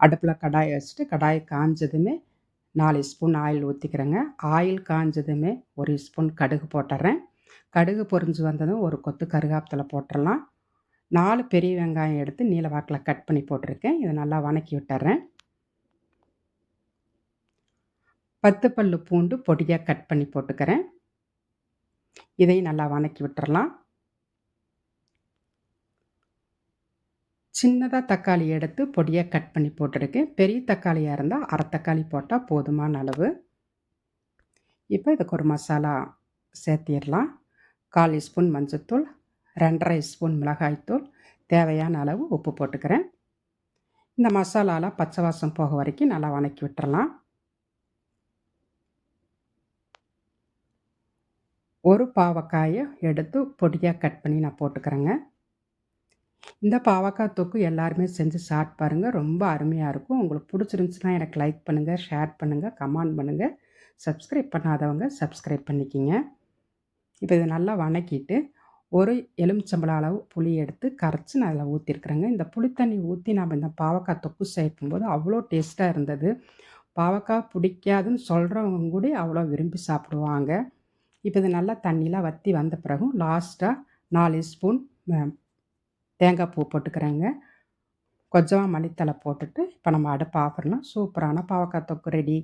அடுப்பில் கடாயை வச்சுட்டு கடாய் காஞ்சதுமே நாலு ஸ்பூன் ஆயில் ஊற்றிக்கிறேங்க ஆயில் காஞ்சதுமே ஒரு ஸ்பூன் கடுகு போட்டுறேன். கடுகு பொரிஞ்சு வந்ததும் ஒரு கொத்து கருகாப்பத்தில் போட்டுடலாம் நாலு பெரிய வெங்காயம் எடுத்து நீல வாக்கில் கட் பண்ணி போட்டிருக்கேன். இதை நல்லா வணக்கி விட்டுறேன். பத்து பல்லு பூண்டு பொடியாக கட் பண்ணி போட்டுக்கிறேன். இதையும் நல்லா வணக்கி விட்டுறலாம். சின்னதாக தக்காளி எடுத்து பொடியாக கட் பண்ணி போட்டிருக்கேன். பெரிய தக்காளியாக இருந்தால் அரை தக்காளி போட்டால் போதுமான அளவு. இப்போ இதுக்கு ஒரு மசாலா சேர்த்திடலாம். கால் ஸ்பூன் மஞ்சத்தூள் ரெண்டரை ஸ்பூன் மிளகாய்த்தூள் தேவையான அளவு உப்பு போட்டுக்கிறேன். இந்த மசாலாலாம் பச்சை வாசம் போக வரைக்கும் நல்லா வணக்கி விட்டுறலாம். ஒரு பாவக்காயை எடுத்து பொடியாக கட் பண்ணி நான் போட்டுக்கிறேங்க. இந்த பாவக்காய் தொக்கு எல்லாருமே செஞ்சு சாப்பிட்டு பாருங்கள் ரொம்ப அருமையாக இருக்கும். உங்களுக்கு பிடிச்சிருந்துச்சுன்னா எனக்கு லைக் பண்ணுங்கள் ஷேர் பண்ணுங்கள் கமெண்ட் பண்ணுங்கள் சப்ஸ்கிரைப் பண்ணாதவங்க சப்ஸ்கிரைப் பண்ணிக்கிங்க. இப்போ இதை நல்லா வணக்கிட்டு ஒரு எலுமிச்சம்பழம் அளவு புளி எடுத்து கரைச்சி நான் அதில் ஊற்றிருக்குறேங்க இந்த புளித்தண்ணி ஊற்றி நம்ம இந்த பாவக்காய் தொக்கு சேர்க்கும்போது அவ்வளோ டேஸ்ட்டாக இருந்தது. பாவக்காய் பிடிக்காதுன்னு சொல்கிறவங்க கூட அவ்வளோ விரும்பி சாப்பிடுவாங்க. இப்போ இது நல்லா தண்ணியெலாம் வற்றி வந்த பிறகும் லாஸ்ட்டாக நாலு ஸ்பூன் தேங்காய் பூ போட்டுக்கிறேங்க. கொஞ்சமாக மல்லித்தலை போட்டுட்டு இப்போ நம்ம அடுப்பு ஆஃப் பண்ணலாம். சூப்பரான பாவக்காய் தொக்கு ரெடி